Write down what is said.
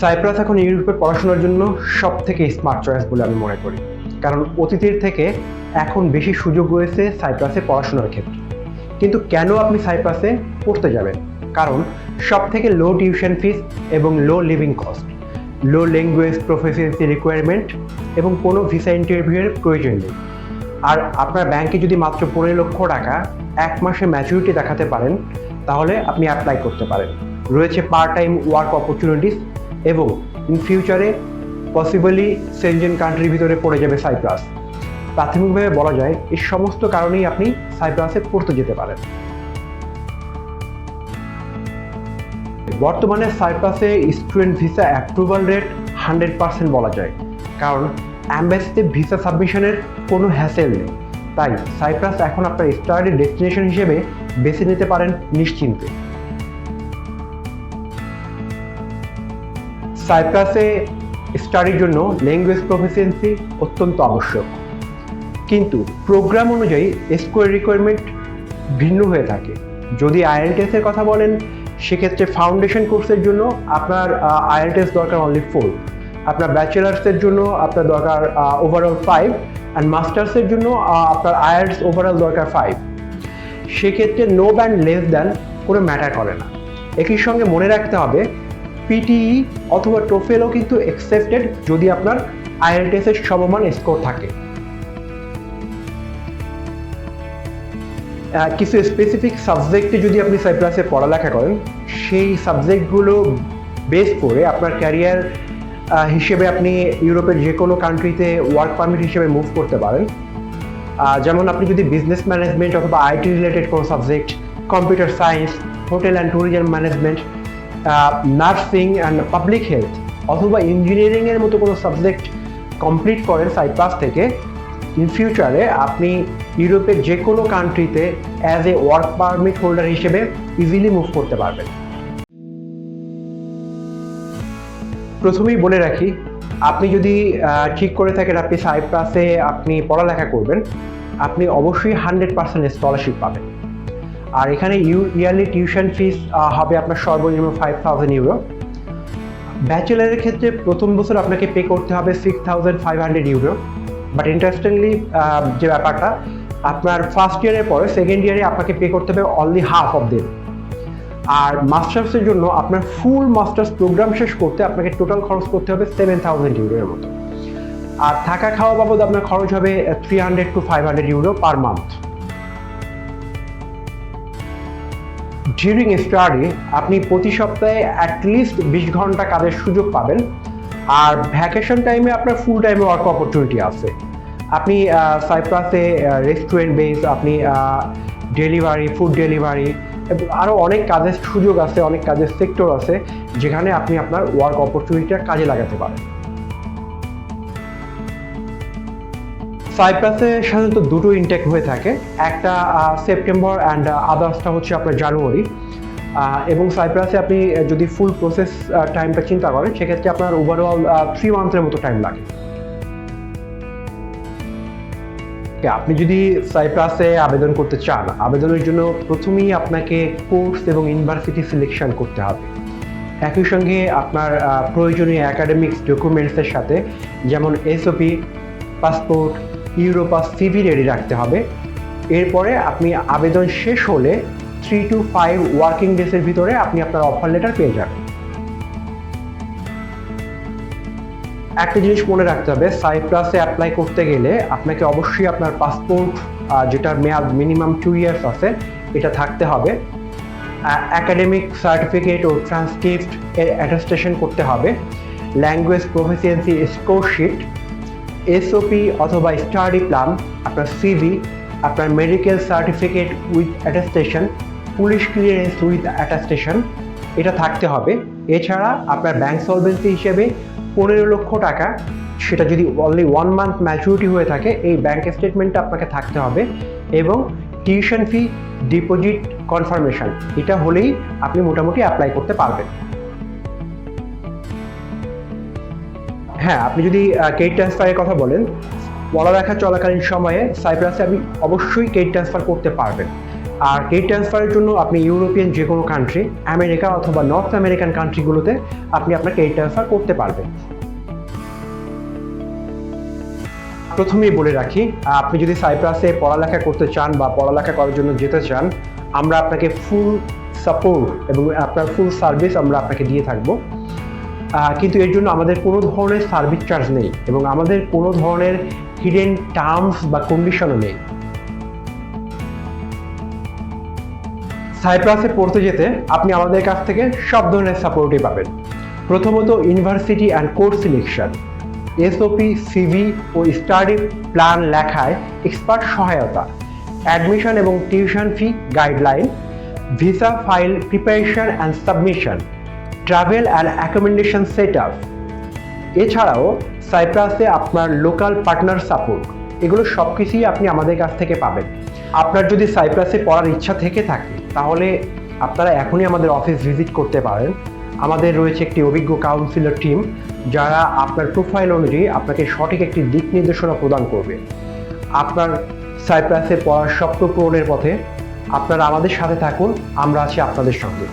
Cypress এখন ইউরোপে পড়াশোনার জন্য সব থেকে স্মার্ট চয়েস বলে আমি মনে করি। কারণ অতীতের থেকে এখন বেশি সুযোগ রয়েছে সাইপ্রাসে পড়াশোনার ক্ষেত্রে। কিন্তু কেন আপনি সাইপ্রাসে পড়তে যাবেন? কারণ সব থেকে লো টিউশন ফিস এবং low living cost low language proficiency requirement এবং কোনো ভিসা ইন্টারভিউয়ের প্রয়োজন নেই। আর আপনার ব্যাংকে যদি মাত্র পনেরো লক্ষ টাকা এক মাসে ম্যাচুরিটি দেখাতে পারেন, তাহলে আপনি অ্যাপ্লাই করতে পারেন। রয়েছে পার্ট টাইম ওয়ার্ক অপরচুনিটিস এবং ইন ফিউচারে পসিবলি সেনজেন কান্ট্রির ভিতরে পড়ে যাবে সাইপ্রাস প্রাথমিকভাবে বলা যায়, এই সমস্ত কারণেই আপনি সাইপ্রাসে পড়তে যেতে পারেন। বর্তমানে সাইপ্রাসে student visa approval rate hundred percent বলা যায়। কারণ অ্যাম্বাসিতে ভিসা সাবমিশনের কোনো হ্যাসেল নেই। তাই সাইপ্রাস এখন আপনার স্টাডি ডেস্টিনেশন হিসেবে বেছে নিতে পারেন নিশ্চিন্তে। সাইপ্রাসে স্টাডির জন্য ল্যাঙ্গুয়েজ প্রফিসিয়েন্সি অত্যন্ত আবশ্যক। কিন্তু প্রোগ্রাম অনুযায়ী স্কোয়ার রিকোয়ারমেন্ট ভিন্ন হয়ে থাকে। যদি আইএলটিএসের কথা বলেন, সেক্ষেত্রে ফাউন্ডেশন কোর্সের জন্য আপনার আইএলটিএস দরকার অনলি ফোর আপনার ব্যাচেলার্সের জন্য আপনার দরকার ওভারঅল ফাইভ অ্যান্ড মাস্টার্সের জন্য আপনার আয়ার্স ওভারঅল দরকার ফাইভ সেক্ষেত্রে নো ব্যান্ড লেস দ্যান কোনো ম্যাটার করে না। একই সঙ্গে মনে রাখতে হবে পিটিই অথবা টোফেলও কিন্তু অ্যাকসেপ্টেড যদি আপনার আইএলটিএস এর সমমান স্কোর থাকে। কিছু স্পেসিফিক সাবজেক্টে যদি আপনি সাইপ্রাসে পড়ালেখা করেন, সেই সাবজেক্টগুলো বেস করে আপনার ক্যারিয়ার হিসেবে আপনি ইউরোপের যে কোনো কান্ট্রিতে ওয়ার্ক পারমিট হিসেবে মুভ করতে পারেন। যেমন আপনি যদি বিজনেস ম্যানেজমেন্ট অথবা আইটি রিলেটেড কোনো subject computer science hotel and tourism management nursing and public health অথবা ইঞ্জিনিয়ারিংয়ের মতো কোনো সাবজেক্ট কমপ্লিট করেন সাইপ্রাস থেকে ইন ফিউচারে আপনি ইউরোপের যে কোনো কান্ট্রিতে as a work permit holder হিসেবে ইজিলি মুভ করতে পারবেন। প্রথমেই বলে রাখি, আপনি যদি ঠিক করে থাকেন আপনি সাইপ্রাসে আপনি পড়ালেখা করবেন, আপনি অবশ্যই হান্ড্রেড পার্সেন্ট স্কলারশিপ পাবেন। আর এখানে ইউ ইয়ারলি টিউশন ফিস হবে আপনার সর্বনিম্ন ফাইভ থাউজেন্ড ইউরো ব্যাচেলারের ক্ষেত্রে প্রথম বছর আপনাকে পে করতে হবে six thousand five hundred euro but interestingly যে ব্যাপারটা, আপনার ফার্স্ট ইয়ারের পরে সেকেন্ড ইয়ারে আপনাকে পে করতে হবে অনলি হাফ অফ দেম আর মাস্টার্সের জন্য আপনার ফুল মাস্টার্স প্রোগ্রাম শেষ করতে আপনাকে টোটাল খরচ করতে হবে সেভেন থাউজেন্ড ইউরোর মতো। আর থাকা খাওয়া বাবদ আপনার খরচ হবে three hundred to five hundred euro per month during study আপনি প্রতি সপ্তাহে অ্যাটলিস্ট বিশ ঘণ্টা কাজের সুযোগ পাবেন। আর ভ্যাকেশন টাইমে আপনার ফুল টাইমে ওয়ার্ক অপরচুনিটি আছে। আপনি সাইপ্রাসে রেস্টুরেন্ট বেস আপনি ডেলিভারি ফুড ডেলিভারি আরও অনেক কাজের সুযোগ আছে, অনেক কাজের সেক্টর আছে, যেখানে আপনি আপনার ওয়ার্ক অপরচুনিটিটা কাজে লাগাতে পারেন। সাইপ্রাসে সাধারণত দুটো ইনটেক হয়ে থাকে। একটা সেপ্টেম্বর অ্যান্ড আদার্সটা হচ্ছে আপনার জানুয়ারি এবং সাইপ্রাসে আপনি যদি ফুল প্রসেস টাইমটা চিন্তা করেন, সেক্ষেত্রে আপনার ওভারঅল থ্রি মান্থের মতো টাইম লাগে। আপনি যদি সাইপ্রাসে আবেদন করতে চান, আবেদনের জন্য প্রথমেই আপনাকে কোর্স এবং ইউনিভার্সিটি সিলেকশন করতে হবে। একই সঙ্গে আপনার প্রয়োজনীয় একাডেমিক্স ডকুমেন্টসের সাথে, যেমন SOP passport Europass CV ready রাখতে হবে। এরপরে আপনি আবেদন শেষ হলে থ্রি টু ফাইভ ওয়ার্কিং ডেসের ভিতরে আপনি আপনার অফার লেটার পেয়ে যাবেন। একটা জিনিস মনে রাখতে হবে সাইপ্রাসে অ্যাপ্লাই করতে গেলে আপনাকে অবশ্যই আপনার পাসপোর্ট যেটার মেয়াদ মিনিমাম টু ইয়ার্স আছে, এটা থাকতে হবে। অ্যাকাডেমিক সার্টিফিকেট ও ট্রান্সক্রিপ্ট এর অ্যাটাস্টেশন করতে হবে। ল্যাঙ্গুয়েজ প্রফিসিয়েন্সি স্কোরশিট এসওপি অথবা স্টাডি প্ল্যান আপনার সিভি আপনার medical certificate with attestation police clearance with attestation এটা থাকতে হবে। এছাড়া আপনার ব্যাংক সলভেন্সি হিসেবে পনেরো লক্ষ টাকা, সেটা যদি অনলি ওয়ান মান্থ ম্যাচুরিটি হয়ে থাকে, এই ব্যাংক স্টেটমেন্টটা আপনাকে থাকতে হবে এবং টিউশন ফি ডিপোজিট কনফার্মেশন এটা হলেই আপনি মোটামুটি অ্যাপ্লাই করতে পারবেন। হ্যাঁ আপনি যদি কেট ট্রান্সফারের কথা বলেন পড়ালেখা চলাকালীন সময়ে সাইপ্রাসে আপনি অবশ্যই কেট ট্রান্সফার করতে পারবেন। আর ক্রেডিট ট্রান্সফারের জন্য আপনি ইউরোপিয়ান যে কোনো কান্ট্রি আমেরিকা অথবা নর্থ আমেরিকান কান্ট্রিগুলোতে আপনি আপনার ক্রেডিট ট্রান্সফার করতে পারবেন। প্রথমেই বলে রাখি, আপনি যদি সাইপ্রাসে পড়ালেখা করতে চান বা পড়ালেখা করার জন্য যেতে চান, আমরা আপনাকে ফুল সাপোর্ট এবং আপনার ফুল সার্ভিস আমরা আপনাকে দিয়ে থাকব। কিন্তু এর জন্য আমাদের কোনো ধরনের সার্ভিস চার্জ নেই এবং আমাদের কোনো ধরনের হিডেন টার্মস বা কন্ডিশনও নেই। সাইপ্রাসে পড়তে যেতে আপনি আমাদের কাছ থেকে সব ধরনের সাপোর্টই পাবেন। প্রথমত university and course selection SOP CV O study plan লেখায় এক্সপার্ট সহায়তা অ্যাডমিশন এবং tuition fee guideline visa file preparation and submission travel and accommodation set up এছাড়াও সাইপ্রাসে আপনার লোকাল পার্টনার সাপোর্ট এগুলো সব কিছুই আপনি আমাদের কাছ থেকে পাবেন। আপনার যদি সাইপ্রাসে পড়ার ইচ্ছা থেকে থাকে, তাহলে আপনারা এখনই আমাদের অফিস ভিজিট করতে পারেন। আমাদের রয়েছে একটি অভিজ্ঞ কাউন্সিলর টিম যারা আপনার প্রোফাইল অনুযায়ী আপনাকে সঠিক একটি দিক নির্দেশনা প্রদান করবে। আপনার সাইপ্রাসে পড়ার স্বপ্ন পূরণের পথে আপনারা আমাদের সাথে থাকুন, আমরা আছি আপনাদের সঙ্গে।